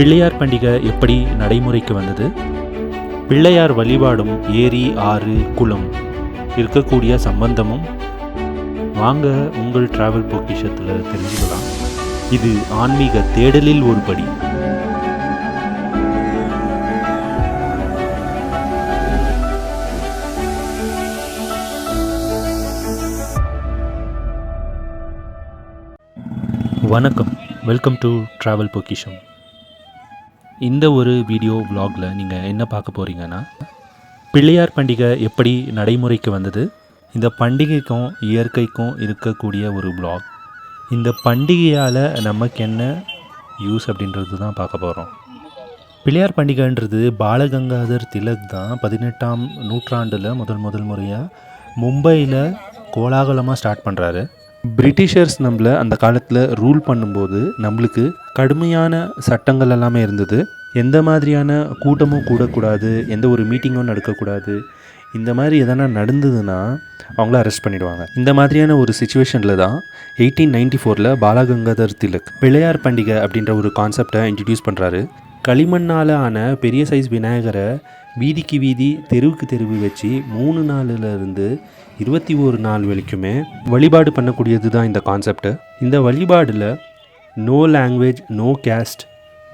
பிள்ளையார் பண்டிகை எப்படி நடைமுறைக்கு வந்தது? பிள்ளையார் வழிபாடும் ஏரி ஆறு குளம் இருக்கக்கூடிய சம்பந்தமும் வாங்க உங்கள் டிராவல் பொக்கிஷத்தில் தெரிஞ்சுக்கலாம். இது ஆன்மீக தேடலில் ஒரு படி. வணக்கம். வெல்கம் டு ட்ராவல் பொக்கிஷம் இந்த ஒரு வீடியோ vlogல நீங்கள் என்ன பார்க்க போகிறீங்கன்னா பிள்ளையார் பண்டிகை எப்படி நடைமுறைக்கு வந்தது இந்த பண்டிகைக்கும் இயற்கைக்கும் இருக்கக்கூடிய ஒரு vlog. இந்த பண்டிகையால் நமக்கு என்ன யூஸ் அப்படின்றது தான் பார்க்க போகிறோம் பிள்ளையார் பண்டிகைன்றது பாலகங்காதர் திலக் தான் பதினெட்டாம் நூற்றாண்டில் முதல் முதல் முறையாக மும்பையில் கோலாகலமாக ஸ்டார்ட் பண்ணுறாரு பிரிட்டிஷர்ஸ் நம்மளை அந்த காலத்தில் ரூல் பண்ணும்போது நம்மளுக்கு கடுமையான சட்டங்கள் எல்லாமே இருந்தது. எந்த மாதிரியான கூட்டமும் கூடக்கூடாது எந்த ஒரு மீட்டிங்கும் நடக்கக்கூடாது இந்த மாதிரி எதனா நடந்ததுன்னா அவங்கள அரெஸ்ட் பண்ணிடுவாங்க. இந்த மாதிரியான ஒரு சுச்சுவேஷனில் தான் எயிட்டீன் நைன்டி ஃபோரில் பாலகங்காதர் திலக் பிள்ளையார் பண்டிகை அப்படின்ற ஒரு கான்செப்டை இன்ட்ரடியூஸ் பண்ணுறாரு களிமண்ணால் ஆன பெரிய சைஸ் விநாயகரை வீதிக்கு வீதி தெருவுக்கு தெருவு வச்சு மூணு நாளில் இருந்து இருபத்தி ஒரு நாள் வரைக்குமே வழிபாடு பண்ணக்கூடியது தான் இந்த கான்செப்ட் இந்த வழிபாடில் no language no caste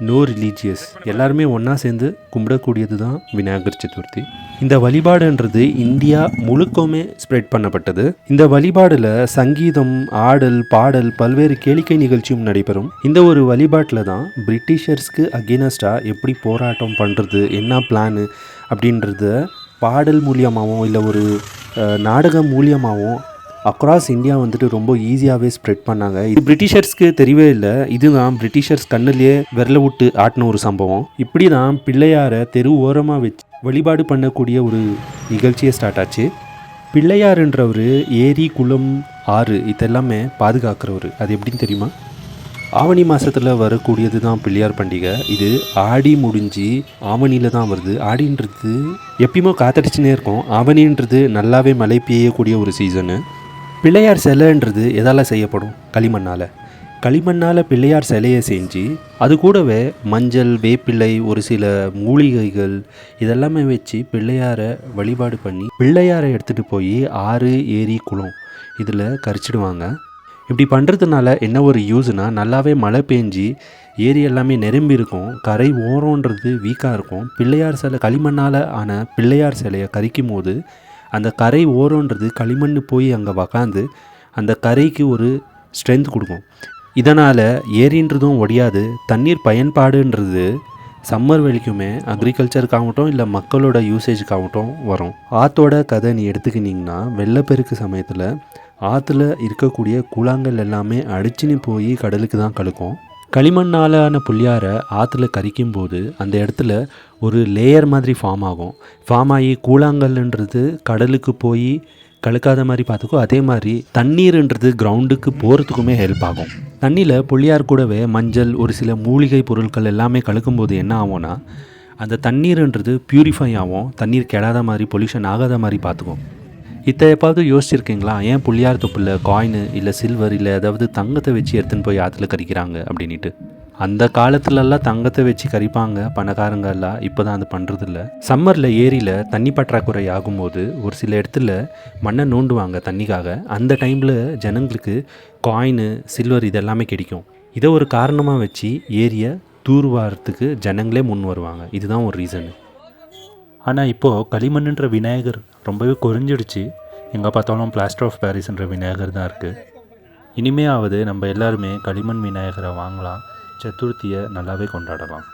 no religious எல்லாருமே ஒன்றா சேர்ந்து கும்பிடக்கூடியது தான் விநாயகர் சதுர்த்தி. இந்த வழிபாடுன்றது இந்தியா முழுக்கவுமே ஸ்ப்ரெட் பண்ணப்பட்டது. இந்த வழிபாடில் சங்கீதம் ஆடல் பாடல் பல்வேறு கேளிக்கை நிகழ்ச்சியும் நடைபெறும். இந்த ஒரு வழிபாட்டில் தான் பிரிட்டிஷர்ஸ்க்கு அகேனஸ்டாக எப்படி போராட்டம் பண்ணுறது என்ன பிளானு அப்படின்றத பாடல் மூலியமாகவும் இல்லை ஒரு நாடகம் மூலியமாகவும் அக்ராஸ் இந்தியா வந்துட்டு ரொம்ப ஈஸியாகவே ஸ்ப்ரெட் பண்ணாங்க. இது பிரிட்டிஷர்ஸ்க்கு தெரியவே இல்லை. இதுதான் பிரிட்டிஷர்ஸ் கண்ணுலேயே விரல விட்டு ஆட்டின ஒரு சம்பவம். இப்படி தான் பிள்ளையாரை தெரு ஓரமாக வச்சு வழிபாடு பண்ணக்கூடிய ஒரு நிகழ்ச்சியை ஸ்டார்ட் ஆச்சு. பிள்ளையாருன்றவர் ஏரி குளம் ஆறு இதெல்லாமே பாதுகாக்கிறவர். அது எப்படின்னு தெரியுமா? ஆவணி மாதத்தில் வரக்கூடியது தான் பிள்ளையார் பண்டிகை. இது ஆடி முடிஞ்சு ஆவணியில் தான் வருது. ஆடின்றது எப்பயுமே காத்தடிச்சுனே இருக்கும். ஆவணின்றது நல்லாவே மழை பெய்யக்கூடிய ஒரு சீசனு பிள்ளையார் சிலைன்றது எதால் செய்யப்படும்? களிமண்ணால். களிமண்ணால் பிள்ளையார் சிலையை செஞ்சு அது கூடவே மஞ்சள் வேப்பிள்ளை ஒரு சில மூலிகைகள் இதெல்லாமே வச்சு பிள்ளையாரை வழிபாடு பண்ணி பிள்ளையாரை எடுத்துகிட்டு போய் ஆறு ஏரி குளம் இதில் கரிச்சிடுவாங்க. இப்படி பண்ணுறதுனால என்ன ஒரு யூஸ்னால் நல்லாவே மழை பெஞ்சு ஏரி எல்லாமே நிரம்பி இருக்கும் கரை ஓரன்றது வீக்காக இருக்கும். பிள்ளையார் சிலை களிமண்ணால் ஆன பிள்ளையார் சிலையை கரிக்கும் போது அந்த கரை ஓரோன்றது களிமண் போய் அங்கே உக்காந்து அந்த கரைக்கு ஒரு ஸ்ட்ரென்த் கொடுக்கும். இதனால் ஏரின்றதும் ஒடியாது தண்ணீர் பயன்பாடுன்றது சம்மர் வரைக்குமே அக்ரிகல்ச்சருக்காகட்டும் இல்லை மக்களோட யூசேஜுக்காகட்டும் வரும். ஆற்றோட கதை நீ எடுத்துக்கினீங்கன்னா வெள்ளப்பெருக்கு சமயத்தில் ஆற்றுல இருக்கக்கூடிய கூழாங்கல் எல்லாமே அடிச்சுன்னு போய் கடலுக்கு தான் கழுக்கும் களிமண்ணாலான புள்ளியாரை ஆற்றுல கரிக்கும் போது அந்த இடத்துல ஒரு லேயர் மாதிரி ஃபார்ம் ஆகும். ஃபார்ம் ஆகி கூழாங்கல்ன்றது கடலுக்கு போய் கழுக்காத மாதிரி பார்த்துக்கோ அதே மாதிரி தண்ணீர்ன்றது கிரவுண்டுக்கு போகிறதுக்குமே ஹெல்ப் ஆகும். தண்ணியில் புள்ளியார் கூடவே மஞ்சள் ஒரு சில மூலிகை பொருட்கள் எல்லாமே கலக்கும்போது என்ன ஆகும்னா அந்த தண்ணீர்ன்றது பியூரிஃபை ஆகும். தண்ணீர் கெடாத மாதிரி பொல்யூஷன் ஆகாத மாதிரி பார்த்துக்கும் இத்த எப்பாவது யோசிச்சிருக்கீங்களா? ஏன் புள்ளியார் தொப்புல காயின் இல்லை சில்வர் இல்லை ஏதாவது தங்கத்தை வச்சு எடுத்துன்னு போய் ஆற்றுல கறிக்கிறாங்க அப்படின்ட்டு அந்த காலத்துலலாம் தங்கத்தை வச்சு கறிப்பாங்க பணக்காரங்க எல்லாம் இப்போ தான் அது பண்ணுறதில்ல சம்மரில் ஏரியில் தண்ணி பற்றாக்குறை ஆகும்போது ஒரு சில இடத்துல மண்ணை நோண்டுவாங்க தண்ணிக்காக. அந்த டைமில் ஜனங்களுக்கு காயின் சில்வர் இதெல்லாமே கிடைக்கும். இதை ஒரு காரணமாக வச்சு ஏரியை தூர்வாரத்துக்கு ஜனங்களே முன் வருவாங்க. இதுதான் ஒரு ரீசனு ஆனால் இப்போது களிமண்ணுன்ற விநாயகர் ரொம்பவே குறைஞ்சிடுச்சு. எங்கே பார்த்தாலும் பிளாஸ்டர் ஆஃப் பாரிஸ்ன்ற விநாயகர் தான் இருக்குது இனிமே ஆவது நம்ம எல்லாருமே களிமண் விநாயகரை வாங்கலாம் சதுர்த்தியை நல்லாவே கொண்டாடலாம்.